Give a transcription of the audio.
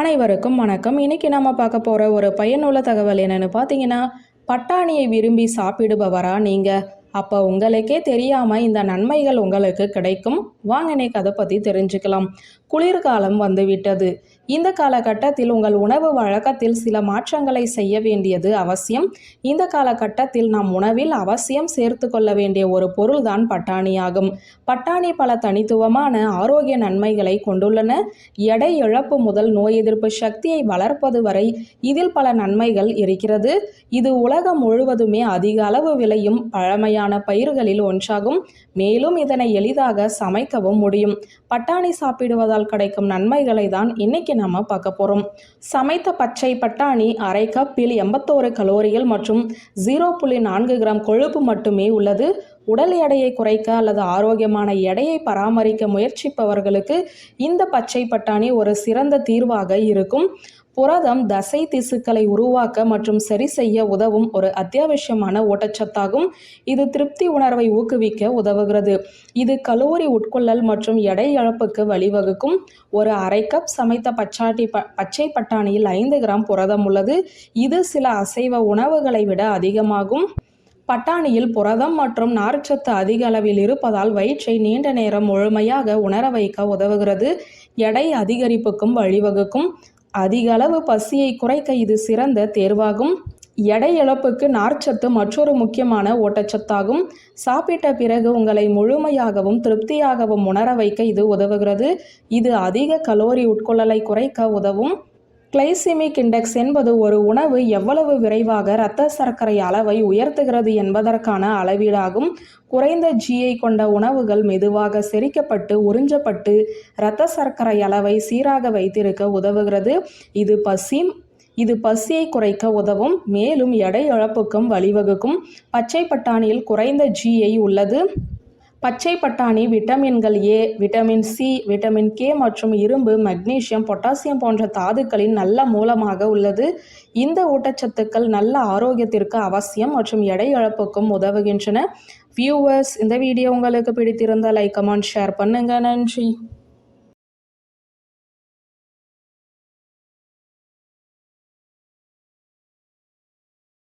அனைவருக்கும் வணக்கம். இன்னைக்கு நம்ம பார்க்க போகிற ஒரு பயனுள்ள தகவல் என்னன்னு பார்த்தீங்கன்னா பட்டாணியை விரும்பி சாப்பிடுபவரா நீங்கள் அப்போ உங்களுக்கே தெரியாமல் இந்த நன்மைகள் உங்களுக்கு கிடைக்கும். வாங்க இன்னைக்கு அதை பற்றி தெரிஞ்சுக்கலாம். குளிர்காலம் வந்துவிட்டது இந்த காலகட்டத்தில் உங்கள் உணவு வழக்கத்தில் சில மாற்றங்களை செய்ய வேண்டியது அவசியம். இந்த காலகட்டத்தில் நம் உணவில் அவசியம் சேர்த்து கொள்ள வேண்டிய ஒரு பொருள்தான் பட்டாணி ஆகும் பட்டாணி பல தனித்துவமான ஆரோக்கிய நன்மைகளை கொண்டுள்ளன. எடை இழப்பு முதல் நோய் எதிர்ப்பு சக்தியை வளர்ப்பது வரை இதில் பல நன்மைகள் இருக்கிறது. இது உலகம் முழுவதுமே அதிக அளவு விளையும் பழமையான பயிர்களில் ஒன்றாகும். மேலும் இதனை எளிதாக சமைக்கவும் முடியும். பட்டாணி சாப்பிடுவதால் கிடைக்கும் நன்மைகளை தான் இன்னைக்கு நம்ம பார்க்க போகிறோம் சமைத்த பச்சை பட்டாணி அரை கப்பில் எண்பத்தோரு கலோரிகள் மற்றும் ஜீரோ புள்ளி நான்கு கிராம் கொழுப்பு மட்டுமே உள்ளது. உடல் எடையை குறைக்க அல்லது ஆரோக்கியமான எடையை பராமரிக்க முயற்சிப்பவர்களுக்கு இந்த பச்சை பட்டாணி ஒரு சிறந்த தீர்வாக இருக்கும். புரதம் தசை திசுக்களை உருவாக்க மற்றும் சரி செய்ய உதவும் ஒரு அத்தியாவசியமான ஊட்டச்சத்தாகும் இது திருப்தி உணர்வை ஊக்குவிக்க உதவுகிறது. இது கலோரி உட்கொள்ளல் மற்றும் எடை இழப்புக்கு வழிவகுக்கும். ஒரு அரை கப் சமைத்த பச்சாட்டி ப பச்சை பட்டாணியில் ஐந்து கிராம் புரதம் உள்ளது. இது சில அசைவ உணவுகளை விட அதிகமாகும். பட்டாணியில் புரதம் மற்றும் நார்ச்சத்து அதிக அளவில் இருப்பதால் வயிற்றை நீண்ட நேரம் முழுமையாக உணர வைக்க உதவுகிறது. எடை அதிகரிப்புக்கும் வழிவகுக்கும். அதிக அளவு பசியை குறைக்க இது சிறந்த தேர்வாகும். எடை இழப்புக்கு நார்ச்சத்து மற்றொரு முக்கியமான ஊட்டச்சத்தாகும். சாப்பிட்ட பிறகு உங்களை முழுமையாகவும் திருப்தியாகவும் உணர வைக்க இது உதவுகிறது. இது அதிக கலோரி உட்கொள்ளலை குறைக்க உதவும். கிளைசிமிக் இண்டெக்ஸ் என்பது ஒரு உணவு எவ்வளவு விரைவாக இரத்த சர்க்கரை அளவை உயர்த்துகிறது என்பதற்கான அளவீடாகும். குறைந்த ஜிஐ கொண்ட உணவுகள் மெதுவாக செரிக்கப்பட்டு உறிஞ்சப்பட்டு இரத்த சர்க்கரை அளவை சீராக வைத்திருக்க உதவுகிறது. இது பசி இது பசியை குறைக்க உதவும். மேலும் எடை இழப்புக்கும் வழிவகுக்கும். பச்சை பட்டாணியில் குறைந்த ஜிஐ உள்ளது. பச்சை பட்டாணி விட்டமின்கள் A vitamin C vitamin K மற்றும் இரும்பு மக்னீசியம் பொட்டாசியம் போன்ற தாதுக்களின் நல்ல மூலமாக உள்ளது. இந்த ஊட்டச்சத்துக்கள் நல்ல ஆரோக்கியத்திற்கு அவசியம் மற்றும் எடை இழப்புக்கும் உதவுகின்றன. வியூவர்ஸ் இந்த வீடியோ உங்களுக்கு பிடித்திருந்தால் லைக் கமெண்ட் ஷேர் பண்ணுங்கள் நன்றி.